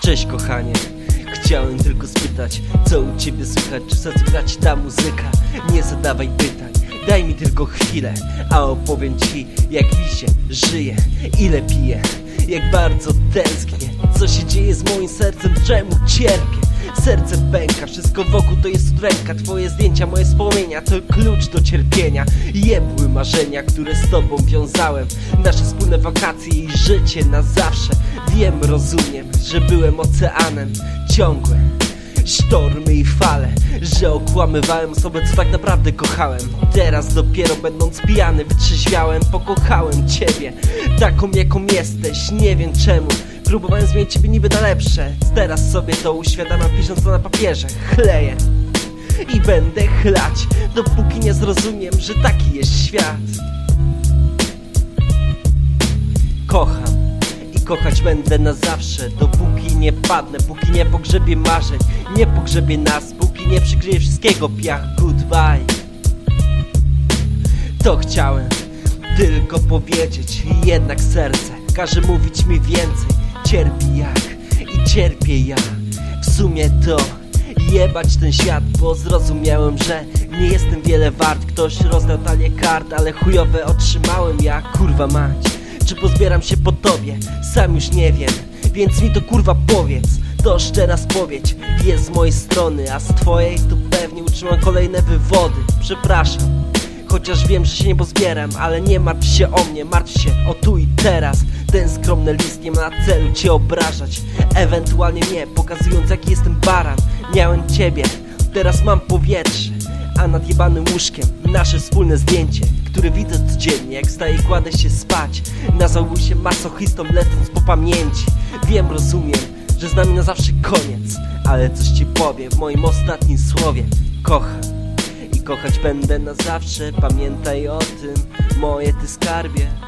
Cześć kochanie. Chciałem tylko spytać, co u ciebie słychać, czy za co grać ta muzyka? Nie zadawaj pytań, daj mi tylko chwilę A opowiem ci, jak mi się żyje, ile piję Jak bardzo tęsknię, co się dzieje z moim sercem, czemu cierpię Serce pęka, wszystko wokół to jest udręka Twoje zdjęcia, moje wspomnienia to klucz do cierpienia. Jebły marzenia, które z tobą wiązałem. Nasze wspólne wakacje i życie na zawsze. Wiem, rozumiem, że byłem oceanem. Ciągłe sztormy i fale Że okłamywałem osobę, co tak naprawdę kochałem. Teraz dopiero będąc pijany wytrzeźwiałem Pokochałem ciebie, taką jaką jesteś Nie wiem czemu Próbowałem zmienić ciebie niby na lepsze. Teraz sobie to uświadamiam pisząc to na papierze. Chleję i będę chlać Dopóki nie zrozumiem, że taki jest świat. Kocham i kochać będę na zawsze Dopóki nie padnę, póki nie pogrzebię marzeń Nie pogrzebię nas, póki nie przykryję wszystkiego piach. Goodbye. To chciałem tylko powiedzieć Jednak serce każe mówić mi więcej Cierpi jak i cierpię ja. W sumie to jebać ten świat Bo zrozumiałem, że nie jestem wiele wart. Ktoś rozdał talię kart, ale chujowe otrzymałem ja. Kurwa mać czy pozbieram się po tobie? Sam już nie wiem, więc mi to kurwa powiedz. To szczera spowiedź jest z mojej strony A z twojej to pewnie utrzymam kolejne wywody. Przepraszam Chociaż wiem, że się nie pozbieram Ale nie martw się o mnie, martw się o tu i teraz Ten skromny list nie ma na celu cię obrażać. Ewentualnie mnie, pokazując jaki jestem baran. Miałem ciebie, teraz mam powietrze a nad jebanym łóżkiem nasze wspólne zdjęcie Które widzę codziennie jak staję i kładę się spać. Nazwałbym się masochistą lecąc po pamięci. Wiem, rozumiem, że z nami na zawsze koniec Ale coś ci powiem w moim ostatnim słowie. Kocham i kochać będę na zawsze Pamiętaj o tym, moje ty skarbie